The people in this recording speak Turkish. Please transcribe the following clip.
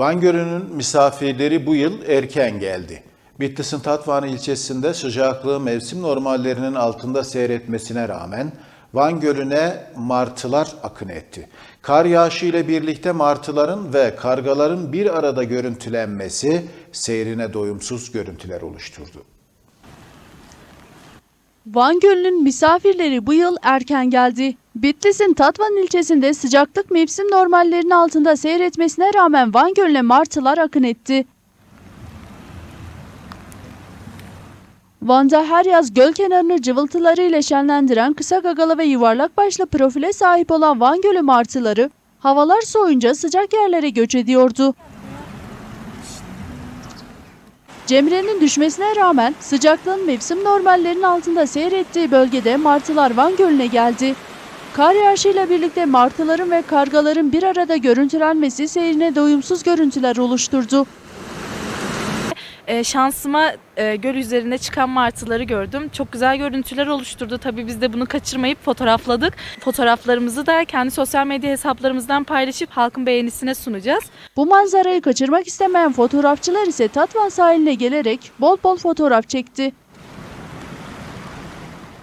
Van Gölü'nün misafirleri bu yıl erken geldi. Bitlis'in Tatvan ilçesinde sıcaklığı mevsim normallerinin altında seyretmesine rağmen Van Gölü'ne martılar akın etti. Kar yağışı ile birlikte martıların ve kargaların bir arada görüntülenmesi seyrine doyumsuz görüntüler oluşturdu. Van Gölü'nün misafirleri bu yıl erken geldi. Bitlis'in Tatvan ilçesinde sıcaklık mevsim normallerinin altında seyretmesine rağmen Van Gölü'ne martılar akın etti. Van'da her yaz göl kenarını cıvıltılarıyla şenlendiren kısa gagalı ve yuvarlak başlı profile sahip olan Van Gölü martıları havalar soğuyunca sıcak yerlere göç ediyordu. Cemre'nin düşmesine rağmen sıcaklığın mevsim normallerinin altında seyrettiği bölgede martılar Van Gölü'ne geldi. Kar yağışıyla birlikte martıların ve kargaların bir arada görüntülenmesi seyrine doyumsuz görüntüler oluşturdu. E, şansıma e, göl üzerinde çıkan martıları gördüm. Çok güzel görüntüler oluşturdu. Tabii biz de bunu kaçırmayıp fotoğrafladık. Fotoğraflarımızı da kendi sosyal medya hesaplarımızdan paylaşıp halkın beğenisine sunacağız. Bu manzarayı kaçırmak istemeyen fotoğrafçılar ise Tatvan sahiline gelerek bol bol fotoğraf çekti.